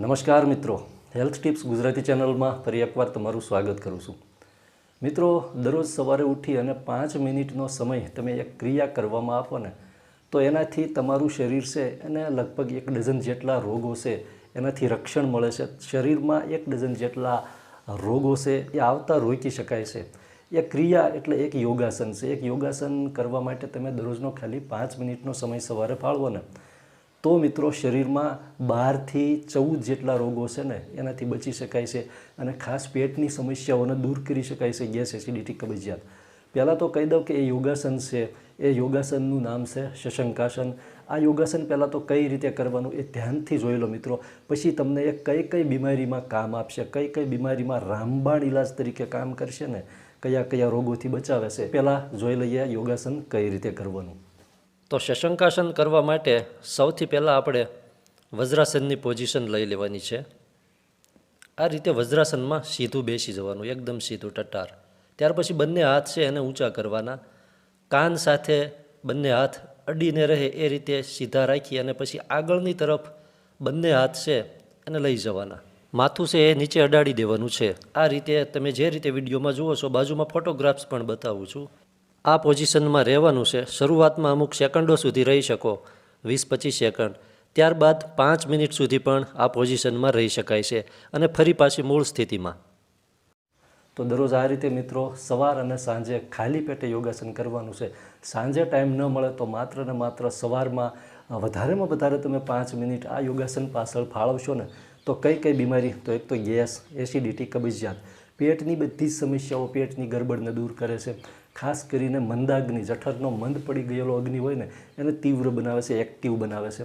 નમસ્કાર મિત્રો. Health tips Gujarati ચેનલમાં ફરી એકવાર તમારું સ્વાગત કરું છું. મિત્રો, દરરોજ સવારે ઉઠી અને પાંચ મિનિટનો સમય તમે એક ક્રિયા કરવામાં આપો ને, તો એનાથી તમારું શરીર છે એને લગભગ એક ડઝન જેટલા રોગો છે એનાથી રક્ષણ મળે છે. શરીરમાં એક ડઝન જેટલા રોગો છે એ આવતા રોકી શકાય છે. એ ક્રિયા એટલે એક યોગાસન છે. એક યોગાસન કરવા માટે તમે દરરોજનો ખાલી પાંચ મિનિટનો સમય સવારે ફાળવો ને તો મિત્રો શરીરમાં બારથી ચૌદ જેટલા રોગો છે ને, એનાથી બચી શકાય છે અને ખાસ પેટની સમસ્યાઓને દૂર કરી શકાય છે ગેસ એસિડિટી કબજિયાત. પહેલાં તો કહી દઉં કે એ યોગાસન છે, એ યોગાસનનું નામ છે શશંકાસન. આ યોગાસન પહેલાં તો કઈ રીતે કરવાનું એ ધ્યાનથી જોઈ લો મિત્રો. પછી તમને એ કઈ કઈ બીમારીમાં કામ આપશે, કઈ કઈ બીમારીમાં રામબાણ ઇલાજ તરીકે કામ કરશે ને, કયા કયા રોગોથી બચાવે છે, પહેલાં જોઈ લઈએ યોગાસન કઈ રીતે કરવાનું. તો શશંકાસન કરવા માટે સૌથી પહેલાં આપણે વજ્રાસનની પોઝિશન લઈ લેવાની છે. આ રીતે વજ્રાસનમાં સીધું બેસી જવાનું, એકદમ સીધું ટટાર. ત્યાર પછી બંને હાથ છે એને ઊંચા કરવાના. કાન સાથે બંને હાથ અડીને રહે એ રીતે સીધા રાખી અને પછી આગળની તરફ બંને હાથ છે એને લઈ જવાના. માથું છે એ નીચે અડાડી દેવાનું છે. આ રીતે તમે જે રીતે વિડીયોમાં જુઓ છો, બાજુમાં ફોટોગ્રાફ્સ પણ બતાવું છું. આ પોઝિશનમાં રહેવાનું છે. શરૂઆતમાં અમુક સેકન્ડો સુધી રહી શકો, વીસ પચીસ સેકન્ડ. ત્યારબાદ પાંચ મિનિટ સુધી પણ આ પોઝિશનમાં રહી શકાય છે અને ફરી પાછી મૂળ સ્થિતિમાં. તો દરરોજ આ રીતે મિત્રો સવાર અને સાંજે ખાલી પેટે યોગાસન કરવાનું છે. સાંજે ટાઈમ ન મળે તો માત્ર ને માત્ર સવારમાં વધારેમાં વધારે તમે પાંચ મિનિટ આ યોગાસન પાછળ ફાળવશો ને, તો કઈ કઈ બીમારી, તો એક તો ગેસ, એસિડિટી, કબજિયાત. પેટની બધી જ સમસ્યાઓ પેટની ગરબડને દૂર કરે છે. ખાસ કરીને મંદાગ્નિ, જઠરનો મંદ પડી ગયેલો અગ્નિ હોય ને, એને તીવ્ર બનાવે છે એક્ટિવ બનાવે છે.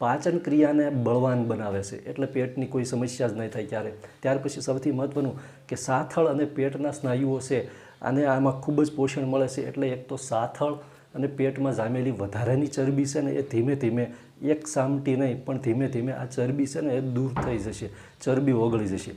પાચન ક્રિયાને બળવાન બનાવે છે, એટલે પેટની કોઈ સમસ્યા જ નહીં થાય ક્યારે. ત્યાર પછી સૌથી મહત્ત્વનું કે સાથળ અને પેટના સ્નાયુઓ છે અને આમાં ખૂબ જ પોષણ મળે છે, એટલે એક તો સાથળ અને પેટમાં જામેલી વધારાની ચરબી છે ને, એ ધીમે ધીમે એક સામટી નહીં, પણ ધીમે ધીમે આ ચરબી છે ને, એ દૂર થઈ જશે, ચરબી ઓગળી જશે.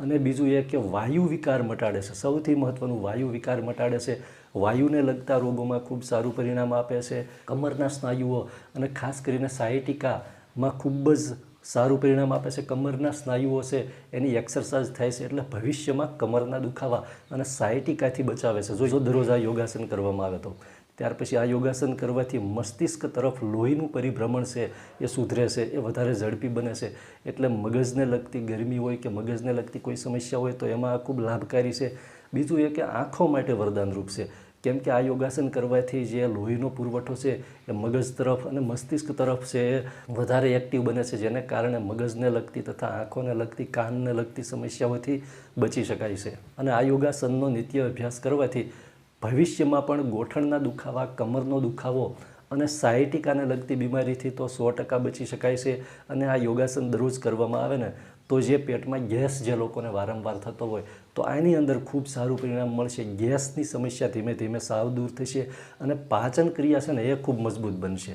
અને બીજું એ કે વાયુ વિકાર મટાડે છે. સૌથી મહત્ત્વનું વાયુ વિકાર મટાડે છે. વાયુને લગતા રોગોમાં ખૂબ સારું પરિણામ આપે છે. કમરના સ્નાયુઓ અને ખાસ કરીને સાયટિકામાં ખૂબ જ સારું પરિણામ આપે છે. કમરના સ્નાયુઓ છે, એની એક્સરસાઇઝ થાય છે એટલે ભવિષ્યમાં કમરના દુખાવા અને સાયટિકાથી બચાવે છે. જો દરરોજ આ યોગાસન કરવામાં આવે તો. ત્યાર પછી આ યોગાસન કરવાથી મસ્તિષ્ક તરફ લોહીનું પરિભ્રમણ છે, એ સુધરે છે, એ વધારે ઝડપી બને છે. એટલે મગજને લગતી ગરમી હોય કે મગજને લગતી કોઈ સમસ્યા હોય તો એમાં આ ખૂબ લાભકારી છે. બીજું એ કે આંખો માટે વરદાનરૂપ છે. કેમ કે આ યોગાસન કરવાથી જે લોહીનો પુરવઠો છે, એ મગજ તરફ અને મસ્તિષ્ક તરફ છે, એ વધારે એક્ટિવ બને છે, જેને કારણે મગજને લગતી તથા આંખોને લગતી, કાનને લગતી સમસ્યાઓથી બચી શકાય છે. અને આ યોગાસનનો નિત્ય અભ્યાસ કરવાથી ભવિષ્યમાં પણ ગોઠણના દુખાવા, કમરનો દુખાવો અને સાયટિકાને લગતી બીમારીથી તો સો ટકા બચી શકાય છે અને આ યોગાસન દરરોજ કરવામાં આવે ને, તો જે પેટમાં ગેસ જે લોકોને વારંવાર થતો હોય, તો આની અંદર ખૂબ સારું પરિણામ મળશે. ગેસની સમસ્યા ધીમે ધીમે સાવ દૂર થશે અને પાચન ક્રિયા છે ને એ ખૂબ મજબૂત બનશે.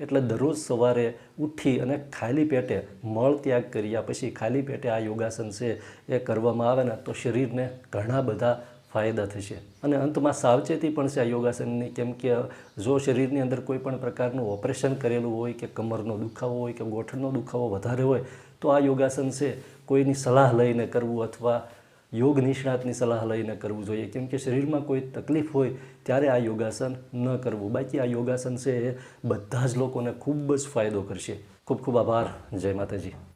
એટલે દરરોજ સવારે ઉઠી અને ખાલી પેટે મળ ત્યાગ કર્યા પછી ખાલી પેટે આ યોગાસન છે એ કરવામાં આવે ને, તો શરીરને ઘણા બધા ફાયદા થશે. અને અંતમાં સાવચેતી પણ છે આ યોગાસનની, કેમ કે જો શરીરની અંદર કોઈ પણ પ્રકારનું ઓપરેશન કરેલું હોય કે કમરનો દુખાવો હોય કે ગોઠણનો દુખાવો વધારે હોય, તો આ યોગાસન છે કોઈની સલાહ લઈને કરવું અથવા યોગ નિષ્ણાતની સલાહ લઈને કરવું જોઈએ. કેમ કે શરીરમાં કોઈ તકલીફ હોય ત્યારે આ યોગાસન ન કરવું. બાકી આ યોગાસન છે એ બધા જ લોકોને ખૂબ જ ફાયદો કરશે. ખૂબ ખૂબ આભાર. જય માતાજી.